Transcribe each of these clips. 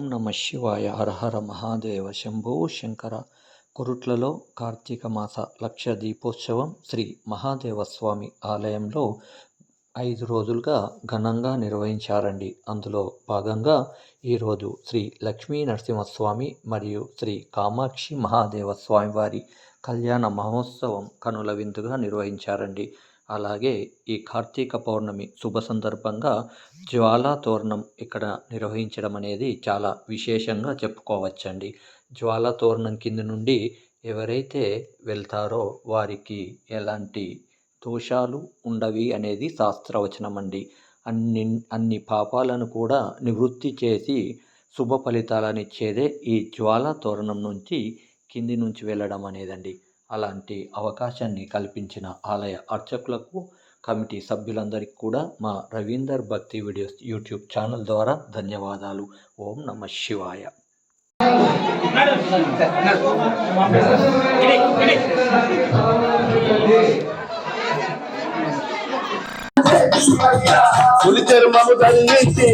ఓం నమ శివాయ హరహర మహాదేవ శంభో శంకర కురుట్లలో కార్తీక మాస లక్ష దీపోత్సవం శ్రీ మహాదేవ స్వామి ఆలయంలో ఐదు రోజులుగా ఘనంగా నిర్వహించారండి. అందులో భాగంగా ఈరోజు శ్రీ లక్ష్మీ నరసింహస్వామి మరియు శ్రీ కామాక్షి మహాదేవ స్వామి వారి కళ్యాణ మహోత్సవం కనుల విందుగా నిర్వహించారండి. అలాగే ఈ కార్తీక పౌర్ణమి శుభ సందర్భంగా జ్వాలా తోరణం ఇక్కడ నిర్వహించడం అనేది చాలా విశేషంగా చెప్పుకోవచ్చండి. జ్వాలా తోరణం కింద నుండి ఎవరైతే వెళ్తారో వారికి ఎలాంటి దోషాలు ఉండవి అనేది శాస్త్రవచనం అండి అన్ని అన్ని పాపాలను కూడా నివృత్తి చేసి శుభ ఫలితాలనిచ్చేదే ఈ జ్వాలా తోరణం నుంచి కింది నుంచి వెళ్ళడం అనేదండి. అలాంటి అవకాశాన్ని కల్పించిన ఆలయ అర్చకులకు కమిటీ సభ్యులందరికీ కూడా మా రవీందర్ భక్తి వీడియోస్ యూట్యూబ్ ఛానల్ ద్వారా ధన్యవాదాలు. ఓం నమ శివాయ. పులి చర్మము ధరించి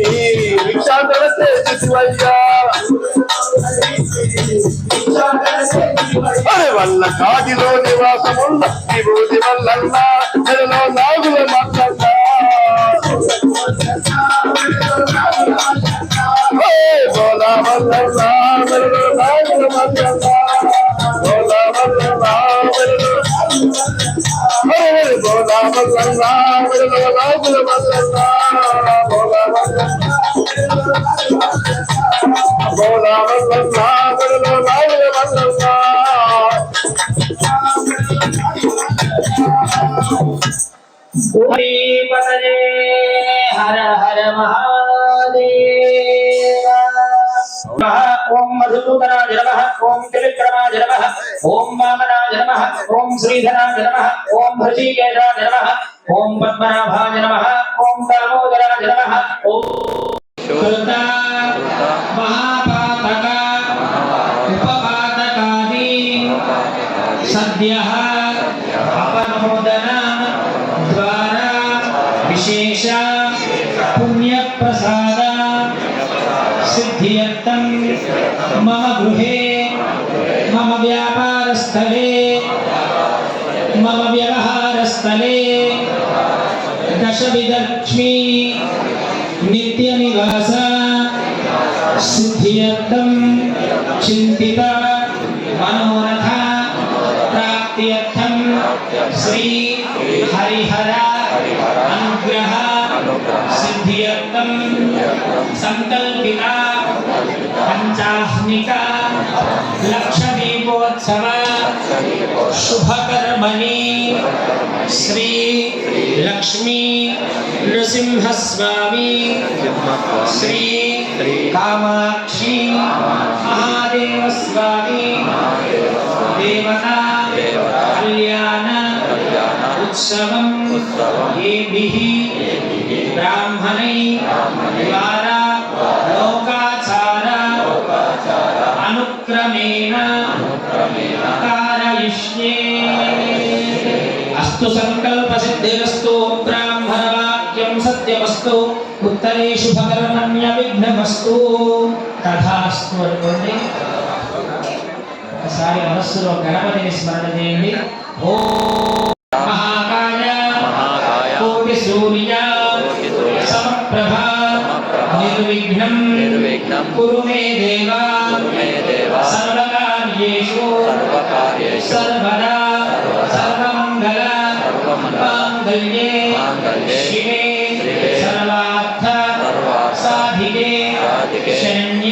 భిక్షా కలసే శిశువయ్యా అరే వల్ల కాదిలో నివాసమున్న విభూతి వల్లన్నా నెలలో నాగుల మల్లన్న బోలా వల్లన్న నెలలో నాగుల మల్లన్న బోలా వల్లన్న నెలలో బోలా వల్లన్న నెలలో నాగుల మల్లన్న బోలా వల్లన్న బోలా వల్లన్న నెలలో నాగుల మల్లన్న పతనే హర హర మహాదేవ ఓం మధుసూదనాయ నమః ఓం త్రివిక్రమాయ నమః ఓం వామనాయ నమః ఓం శ్రీధరాయ నమః ఓం హృషికేశాయ నమః ఓం కృత మహాపాతక ఉపపాతకాది సద్యః అపనోదన ద్వారా విశేష పుణ్యప్రసాద సిద్ధ్యర్థం మమ గృహే మమ వ్యాపారస్థలే మమ వ్యవహారస్థలే దశవిదక్ష్మీ సిద్ధ్యర్థం చింతిత మనోరథ ప్రాప్త్యర్థం శ్రీ హరిహర అనుగ్రహ సిద్ధ్యర్థం సంకల్పిత పంచాహ్నిక శుభకర్మణి శ్రీ లక్ష్మీ నృసింహస్వామి శ్రీ కామాక్షి మహాదేవ స్వామి దేవత కళ్యాణ ఉత్సవం ఏభిః అస్తు సంకల్ప సిద్ధిరస్తు బ్రాహ్మణవాక్యం సత్యమస్తు ఉత్తరేషు భగరమణ్య విఘ్నమస్తు తథాస్తు అనుకోండి. ఒకసారి మనస్సులో గణపతిని స్మరణ చేయండి. ఓ మహాకాయ కోటి సూర్య సమప్రభా నిర్విఘ్నం కురు మే దేవా సర్వకార్యేషు సర్వదా मांगल्ये शिवे सर्वार्थ साधिके। शरण्य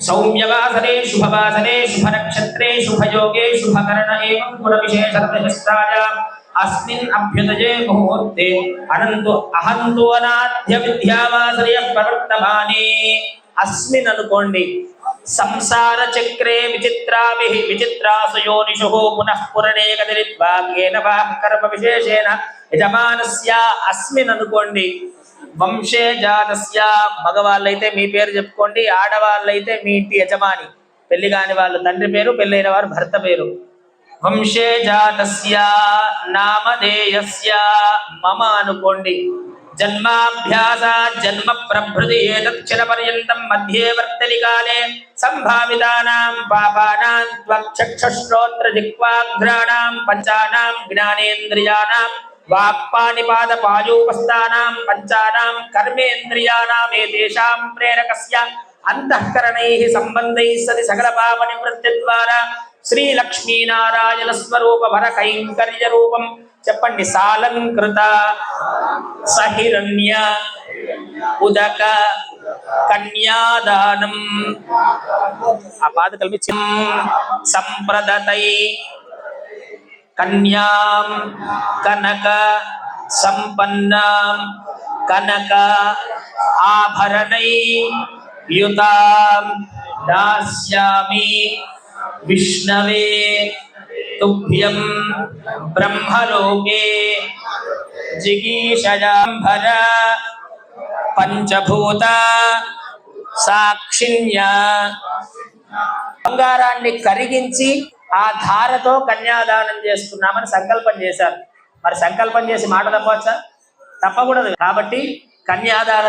सौम्यवासरे शुभवासरे शुभनक्षत्रे शुभयोगे शुभकर्ण एवं गुणविशेषरतहस्ताय अस्मिन् अभ्युदये मुहूर्ते अनन्तु अहन्तु अनाद्य विद्यावासरे प्रवर्तमाने अस्मिन् అనుకోండి సంసార చక్రే విచిత్రాభి విచిత్రాసు యోనిషు పునః పురనేకదిరిద్వాగ్యేన వా కర్మ విశేషేణ యజమానస్య అస్మిన్ అనుకోండి వంశే జాతస్య. మగవాళ్ళైతే మీ పేరు చెప్పుకోండి ఆడవాళ్ళైతే మీ ఇంటి యజమాని. పెళ్ళి కాని వాళ్ళు తండ్రి పేరు పెళ్ళైన వారు భర్త పేరు. వంశే జాతస్య నామధేయస్య. మమ అనుకోండి. జన్మాభ్యాస జన్మ ప్రభృతి ఏతక్షర పర్యంతం మధ్యే వర్తలి కాలే. సంభావితానాం పాపానాం త్వక్షశ్రోత్ర జిహ్వాఘ్రాణాం పంచానాం జ్ఞానేంద్రియాణాం వాక్పాణిపాద పాయోపస్థానాం పంచానాం కర్మేంద్రియాణాం ఏతేషాం ప్రేరకస్య అంతఃకరణైః సంబంధైः సది సకల పాప నివృత్తి ద్వారా శ్రీ లక్ష్మీనారాయణ స్వరూప భర కైంకర్య రూపం. చెప్పండి సాలంకృత సహిరణ్య ఉదక కన్యాదానం ఆ పాదకల్మి సంప్రదతై కన్యాం కనక సంపన్నాం కనక ఆభరణై యుతాం దాస్యామి విష్ణవే తుభ్యం బ్రహ్మలోకే జిగీషయాంభర పంచభూత సాక్షిణ్య. బంగారాన్ని కరిగించి ఆ ధారతో కన్యాదానం చేస్తున్నామని సంకల్పం చేశారు. మరి సంకల్పం చేసి మాట తప్పవచ్చా? తప్పకూడదు. కాబట్టి కన్యాదాన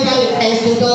గోపస్త్రే పరిణే స్థితో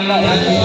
Obrigado.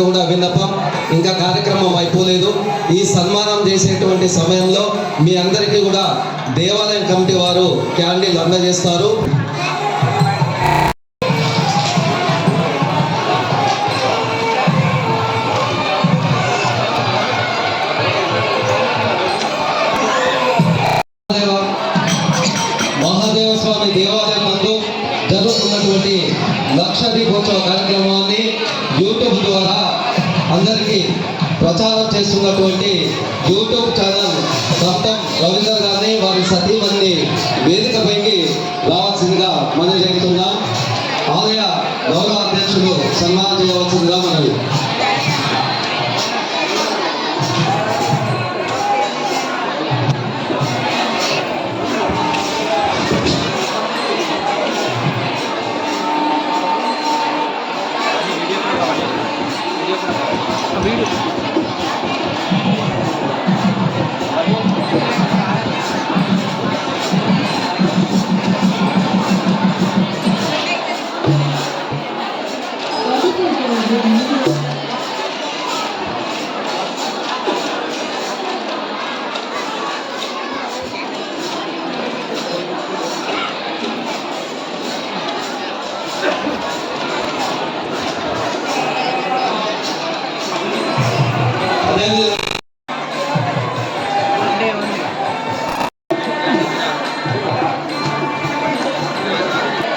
అందరికీ కూడా విన్నపం. ఇంకా కార్యక్రమం అయిపోలేదు. ఈ సన్మానం చేసేటువంటి సమయంలో మీ అందరికీ కూడా దేవాలయం కమిటీ వారు క్యాండిల్ అందజేస్తారు.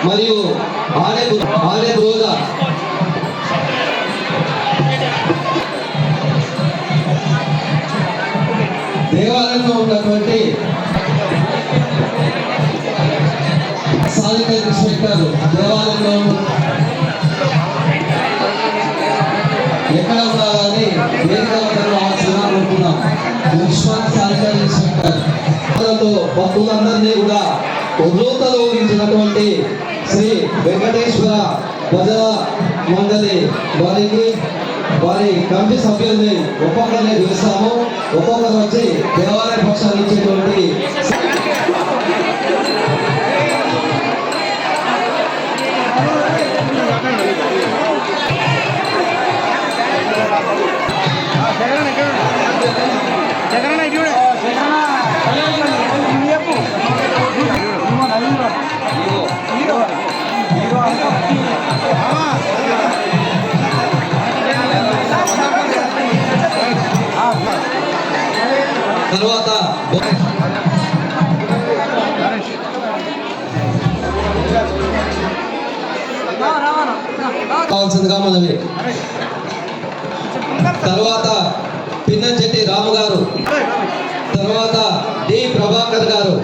మరియు ఆడే ఆడే రోజా దేవాలయంలో ఉన్నటువంటి సాధిక ఇన్స్పెక్టర్ దేవాలయంలో ఎక్కడ ఉండాలని వేదిక వద్ద రావాల్సిందిగా కోరుతున్నాం మున్సిపల్ శానిటరీ ఇన్స్పెక్టర్. భక్తులతో వారికి వారి కమిటీ సభ్యుల్ని ఒక్కొక్కరిని పిలుస్తాము. ఒక్కొక్కరు వచ్చి దేవాలయ పక్షాన్ని ఇచ్చేటువంటి కావాల్సిందిగా మనవి. తర్వాత పిన్నంచెట్టి రాము గారు. తర్వాత డి ప్రభాకర్ గారు.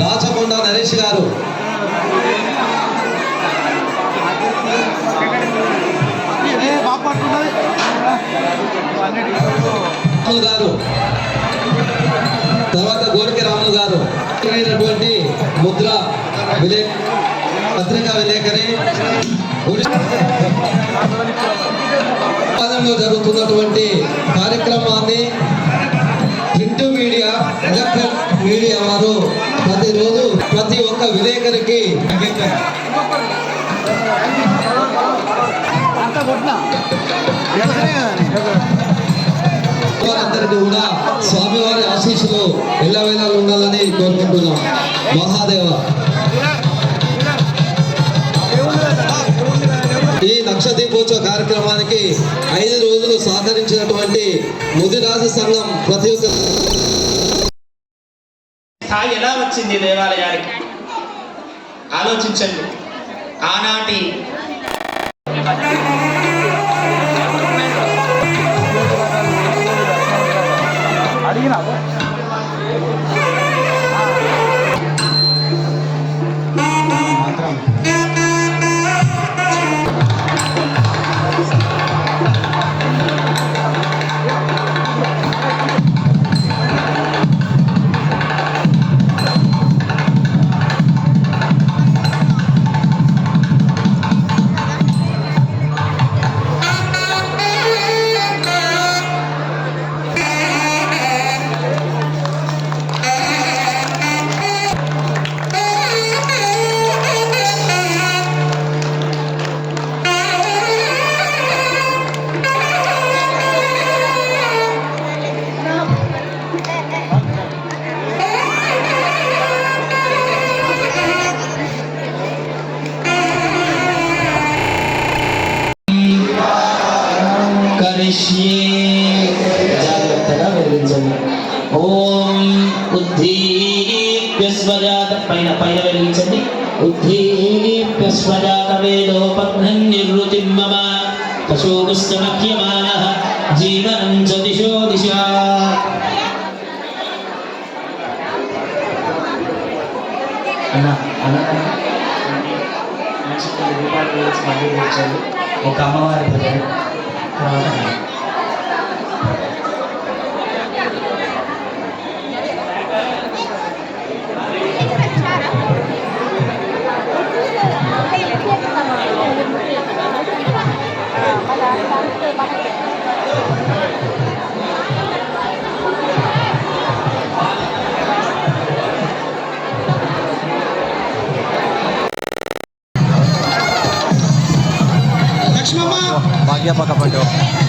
రాచకొండ నరేష్ గారు. రాములు గారు. తర్వాత గోడికి రాములు గారు. అయినటువంటి ముద్ర విలే పత్రికా విలేకరి. జరుగుతున్నటువంటి కార్యక్రమాన్ని ప్రింట్ మీడియా ఎలక్ట్రిక్ మీడియా వారు ప్రతిరోజు ప్రతి ఒక్క విలేకరికి వారందరికీ కూడా స్వామివారి ఆశీస్సులు ఎల్లవేళ ఉండాలని కోరుకుంటున్నాం. మహాదేవ. ఈ లక్ష దీపోత్సవ కార్యక్రమానికి ఐదు రోజులు సహకరించినటువంటి ముదిరాజు సంఘం ప్రతి ఒక్క స్థాయి ఎలా వచ్చింది దేవాలయానికి? ఆలోచించండి. ఆనాటి పశోగుస్తమఖ్యమాన జీవనం చ దిశో దిశా అన్న అన్న ఒక అమ్మవారి దగ్గర తర్వాత Yapa Kapato.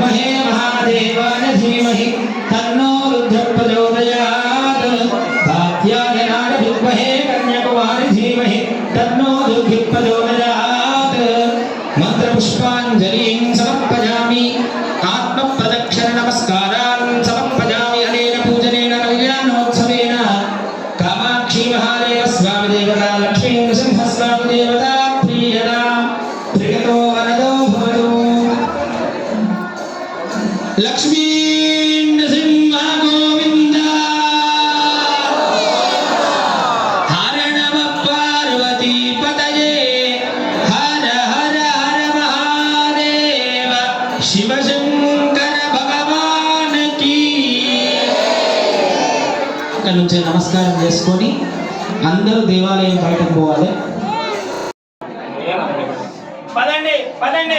विद्महे महादेवाय धीमहि तन्नो रुद्र प्रचोदयात् भात्याय नाड विद्महे कन्याकुमारी धीमहि तन्नो दुर्भिः प्रचोदयात् అక్కడి నుంచి నమస్కారం చేసుకొని అందరూ దేవాలయం బయటకు పోవాలి పదండి